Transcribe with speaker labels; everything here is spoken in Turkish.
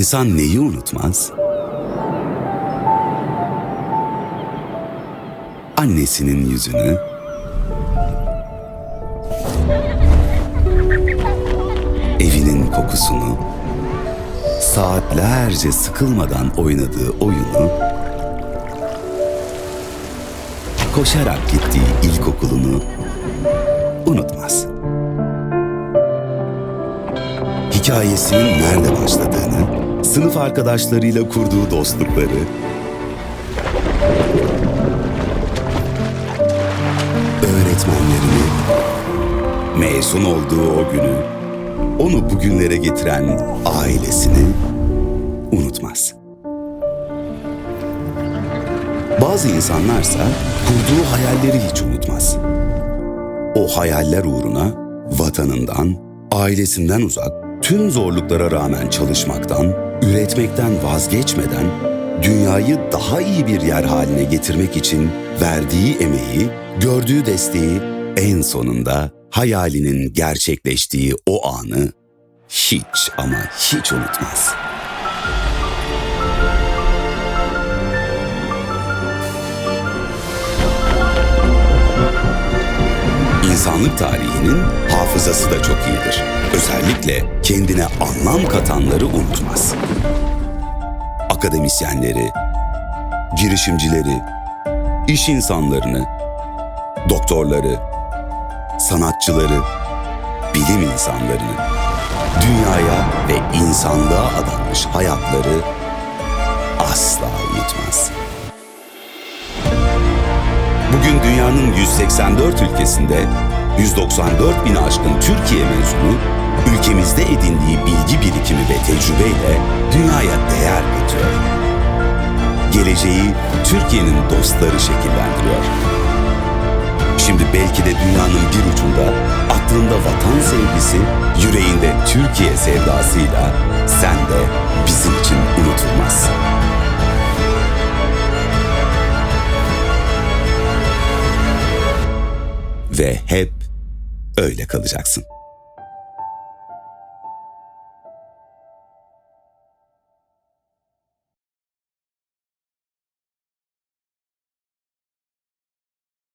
Speaker 1: İnsan neyi unutmaz? Annesinin yüzünü, evinin kokusunu, saatlerce sıkılmadan oynadığı oyunu, koşarak gittiği ilkokulunu. Unutmaz. Hikayesinin nerede başladığını, sınıf arkadaşlarıyla kurduğu dostlukları, öğretmenlerini, mezun olduğu o günü, onu bugünlere getiren ailesini unutmaz. Bazı insanlarsa kurduğu hayalleri hiç unutmaz. O hayaller uğruna vatanından, ailesinden uzak, tüm zorluklara rağmen çalışmaktan, üretmekten vazgeçmeden dünyayı daha iyi bir yer haline getirmek için verdiği emeği, gördüğü desteği en sonunda hayalinin gerçekleştiği o anı hiç ama hiç unutmaz. İnsanlık tarihinin hafızası da çok iyidir. Özellikle kendine anlam katanları unutmaz. Akademisyenleri, girişimcileri, iş insanlarını, doktorları, sanatçıları, bilim insanlarını, dünyaya ve insanlığa adanmış hayatları asla unutmaz. Bugün dünyanın 184 ülkesinde 194 bin aşkın Türkiye mezunu, ülkemizde edindiği bilgi birikimi ve tecrübeyle dünyaya değer katıyor. Geleceği Türkiye'nin dostları şekillendiriyor. Şimdi belki de dünyanın bir ucunda, aklında vatan sevgisi, yüreğinde Türkiye sevdasıyla sen de bizim için unutulmazsın. ve hep öyle kalacaksın.